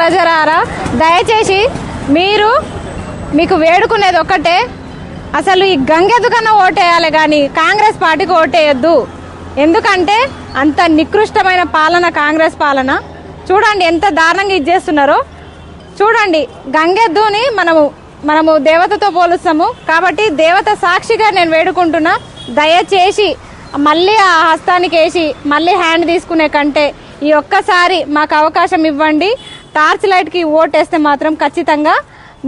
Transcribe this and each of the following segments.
ప్రజలారా దయచేసి మీరు మీకు వేడుకునేది ఒక్కటే. అసలు ఈ గంగెదుకన్నా ఓటేయాలి కానీ కాంగ్రెస్ పార్టీకి ఓటేయద్దు. ఎందుకంటే అంత నికృష్టమైన పాలన కాంగ్రెస్ పాలన. చూడండి ఎంత దారుణంగా ఇచ్చేస్తున్నారో చూడండి గంగెద్దుని మనము మనము దేవతతో పోలుస్తాము. కాబట్టి దేవత సాక్షిగా నేను వేడుకుంటున్నా. దయచేసి మళ్ళీ ఆ హస్తానికి వేసి మళ్ళీ హ్యాండ్ తీసుకునే కంటే ఈ ఒక్కసారి మాకు అవకాశం ఇవ్వండి. టార్చ్ లైట్కి ఓటేస్తే మాత్రం ఖచ్చితంగా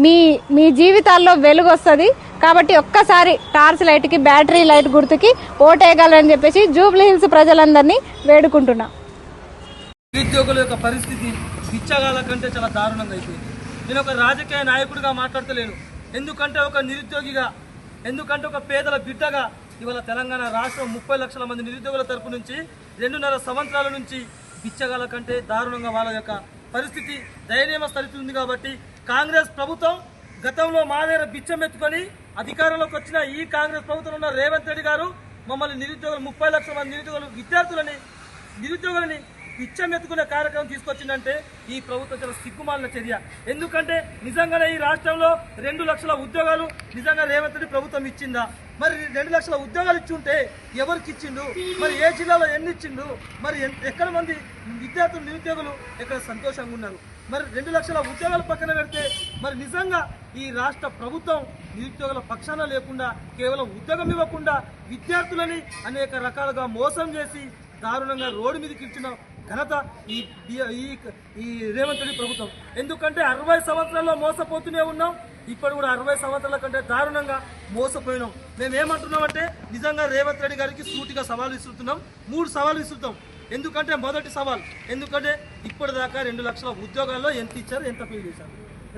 మీ మీ జీవితాల్లో వెలుగు వస్తుంది. కాబట్టి ఒక్కసారి టార్చ్ లైట్కి బ్యాటరీ లైట్ గుర్తుకి ఓటేయగలరని చెప్పేసి జూబ్లీ హిల్స్ ప్రజలందరినీ వేడుకుంటున్నా. నిరుద్యోగుల యొక్క పరిస్థితి పిచ్చగాల కంటే చాలా దారుణంగా అయిపోయింది. నేను ఒక రాజకీయ నాయకుడిగా మాట్లాడతలేను. ఎందుకంటే ఒక నిరుద్యోగిగా ఎందుకంటే ఒక పేదల బిడ్డగా ఇవాళ తెలంగాణ రాష్ట్రం ముప్పై లక్షల మంది నిరుద్యోగుల తరపు నుంచి రెండున్నర సంవత్సరాల నుంచి బిచ్చగాల కంటే దారుణంగా వాళ్ళ యొక్క పరిస్థితి దయనీయమ స్థితి ఉంది కాబట్టి కాంగ్రెస్ ప్రభుత్వం గతంలో మా దగ్గర బిచ్చం ఎత్తుకొని అధికారంలోకి వచ్చిన ఈ కాంగ్రెస్ ప్రభుత్వం ఉన్న రేవంత్ రెడ్డి గారు మమ్మల్ని నిరుద్యోగులు ముప్పై లక్షల మంది నిరుద్యోగులు విద్యార్థులని నిరుద్యోగులని పిచ్చం ఎత్తుకునే కార్యక్రమం తీసుకొచ్చిందంటే ఈ ప్రభుత్వం చాలా సిగ్గుమాలిన చర్య. ఎందుకంటే నిజంగానే ఈ రాష్ట్రంలో రెండు లక్షల ఉద్యోగాలు నిజంగా రేవంత్ రెడ్డి ప్రభుత్వం ఇచ్చిందా? మరి రెండు లక్షల ఉద్యోగాలు ఇచ్చి ఉంటే ఎవరికి ఇచ్చిండు? మరి ఏ జిల్లాలో ఎన్ని ఇచ్చిండు? మరి ఎక్కడ మంది విద్యార్థులు నిరుద్యోగులు ఎక్కడ సంతోషంగా ఉన్నారు? మరి రెండు లక్షల ఉద్యోగాలు పక్కన పెడితే మరి నిజంగా ఈ రాష్ట్ర ప్రభుత్వం నిరుద్యోగుల పక్షాన లేకుండా కేవలం ఉద్యోగం ఇవ్వకుండా విద్యార్థులని అనేక రకాలుగా మోసం చేసి దారుణంగా రోడ్డు మీదకి ఇచ్చిన ఘనత ఈ ఈ- ఈ- ఈ రేవంత్ రెడ్డి ప్రభుత్వం. ఎందుకంటే అరవై సంవత్సరాల్లో మోసపోతూనే ఉన్నాం. ఇప్పుడు కూడా అరవై సంవత్సరాల కంటే దారుణంగా మోసపోయినాం. మేము ఏమంటున్నామంటే నిజంగా రేవంత్ రెడ్డి గారికి సూటిగా సవాలు ఇస్తున్నాం మూడు సవాలు ఇస్తున్నాం ఎందుకంటే మొదటి సవాల్ ఎందుకంటే ఇప్పటిదాకా రెండు లక్షల ఉద్యోగాల్లో ఎంత ఇచ్చారు ఎంత ఫీల్ చేశారు.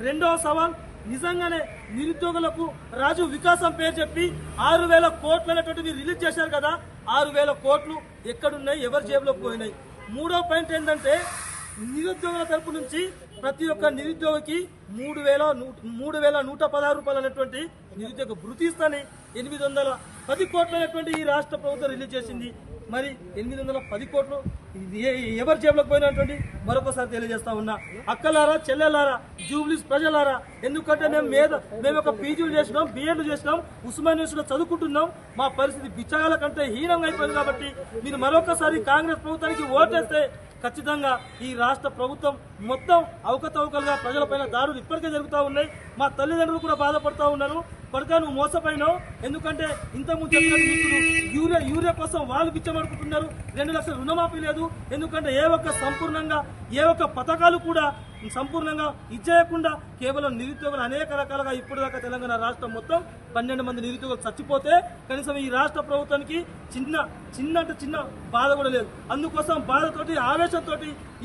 రెండవ సవాల్ నిజంగానే నిరుద్యోగులకు రాజు వికాసం పేరు చెప్పి ఆరు వేల కోట్లు అనేటువంటివి రిలీజ్ చేశారు కదా ఆరు వేల కోట్లు ఎక్కడున్నాయి ఎవరి జేబులో పోయినాయి. మూడో పాయింట్ ఏంటంటే నిరుద్యోగుల తరపు నుంచి ప్రతి ఒక్క నిరుద్యోగికి మూడు వేల నూ- మూడు వేల నూట పదహారు రూపాయలు అనేటువంటి నిరుద్యోగ భృతి ఇస్తాని ఎనిమిది వందల పది కోట్లు అనేటువంటి ఈ రాష్ట్ర ప్రభుత్వం రిలీజ్ చేసింది. మరి ఎనిమిది వందల పది కోట్లు ఏ- ఎవరి జేబులకు పోయినటువంటి మరొకసారి తెలియజేస్తా ఉన్నా. అక్కలారా చెల్లెలారా జూబ్లీస్ ప్రజలారా ఎందుకంటే మేము మీద మేము ఒక పీజీలు చేసినాం బిఎడ్లు చేసినాం ఉస్మాన్ యూనివర్సిటీలో చదువుకుంటున్నాం. మా పరిస్థితి బిచ్చగాల కంటే హీనంగా అయిపోయింది కాబట్టి మీరు మరొకసారి కాంగ్రెస్ ప్రభుత్వానికి ఓటేస్తే ఖచ్చితంగా ఈ రాష్ట్ర ప్రభుత్వం మొత్తం అవకతవకలుగా ప్రజలపైన దారులు ఇప్పటికే జరుగుతూ ఉన్నాయి. మా తల్లిదండ్రులు కూడా బాధపడుతూ ఉన్నారు. కొడుకా నువ్వు మోసపోయినావు. ఎందుకంటే ఇంత ముందు యూరియా యూరియా కోసం వాళ్ళు పిచ్చమడుకుంటున్నారు. రెండు లక్షల రుణమాఫీ లేదు. ఎందుకంటే ఏ ఒక్క సంపూర్ణంగా ఏ ఒక్క పథకాలు కూడా సంపూర్ణంగా ఇచ్చేయకుండా కేవలం నిరుద్యోగులు అనేక రకాలుగా ఇప్పుడు దాకా తెలంగాణ రాష్ట్రం మొత్తం పన్నెండు మంది నిరుద్యోగులు చచ్చిపోతే కనీసం ఈ రాష్ట్ర ప్రభుత్వానికి చిన్న చిన్న అంటే చిన్న బాధ కూడా లేదు. అందుకోసం బాధతోటి ఆవేశంతో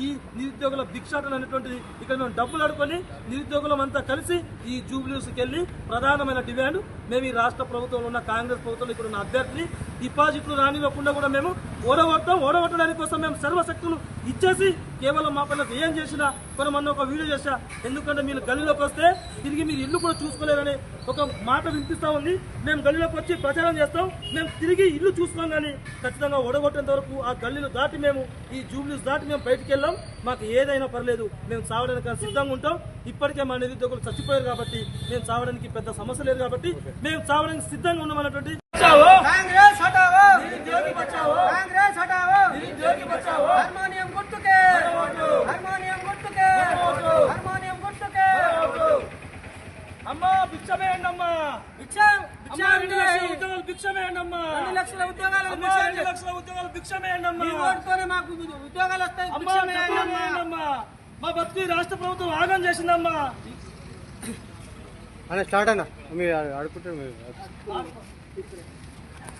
ఈ నిరుద్యోగుల భిక్షాటన అనేటువంటిది ఇక్కడ మేము డబ్బులు అడుకొని నిరుద్యోగులం అంతా కలిసి ఈ జూబ్లీస్కి వెళ్ళి ప్రధానమైన డిమాండ్ మేము ఈ రాష్ట్ర ప్రభుత్వంలో ఉన్న కాంగ్రెస్ ప్రభుత్వంలో ఇక్కడ ఉన్న అభ్యర్థిని డిపాజిట్లు రానివ్వకుండా కూడా మేము ఓడగొట్టడం ఓడగొట్టడానికి కోసం మేము సర్వశక్తులు ఇచ్చేసి కేవలం మా పనులకు ఏం చేసినా కొన్ని మొన్న ఒక వీడియో చేసా ఎందుకంటే మీరు గల్లీలోకి వస్తే తిరిగి మీరు ఇల్లు కూడా చూసుకోలేరని ఒక మాట వినిపిస్తూ ఉంది. మేము గల్లీలోకి వచ్చి ప్రచారం చేస్తాం. మేము తిరిగి ఇల్లు చూసుకోం కానీ ఖచ్చితంగా ఓడగొట్టేంత వరకు ఆ గల్లీలు దాటి మేము ఈ జూబ్లీస్ దాటి మేము బయటికి వెళ్ళాం. మాకు ఏదైనా పర్లేదు మేము సావడానికి సిద్ధంగా ఉంటాం. ఇప్పటికే మా నిరుద్యోగులు చచ్చిపోయారు కాబట్టి మేము సావడానికి పెద్ద సమస్య లేదు కాబట్టి మేము సావడానికి సిద్ధంగా ఉన్నామన్నటువంటి కాంగ్రెస్ ఉద్యోగాలు భిక్షమేయండి అమ్మా రెండు లక్షల ఉద్యోగాలు అమ్మా రెండు లక్షల ఉద్యోగాలు భిక్షమేయండి అమ్మా మీ ఓటుతోనే మాకు ఉద్యోగాలు వస్తాయి మా ఈ రాష్ట్ర ప్రభుత్వం ఆగం చేసిందమ్మా. అన్న స్టార్ట్ అన్న. మీరు అడుగుతుంటే మీరు